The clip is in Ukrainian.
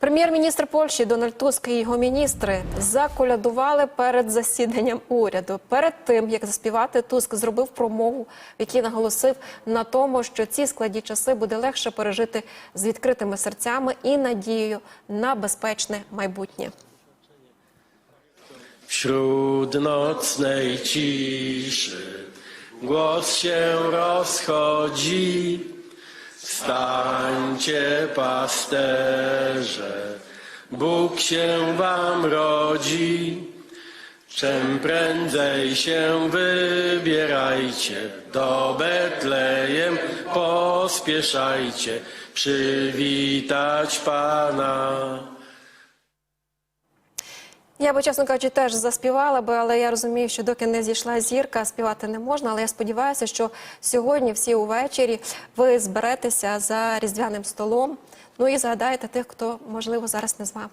Прем'єр-міністр Польщі Дональд Туск і його міністри заколядували перед засіданням уряду. Перед тим як заспівати, Туск зробив промову, в наголосив на тому, що ці складні часи буде легше пережити з відкритими серцями і надією на безпечне майбутнє. Wśród nocnej ciszy głos się rozchodzi. Wstańcie, pasterze, Bóg się wam rodzi. Czym prędzej się wybierajcie, do Betlejem pospieszajcie, przywitać Pana. Я би, чесно кажучи, теж заспівала би, але я розумію, що доки не зійшла зірка, співати не можна. Але я сподіваюся, що сьогодні всі увечері ви зберетеся за різдвяним столом. Ну і згадаєте тих, хто можливо зараз не з вами.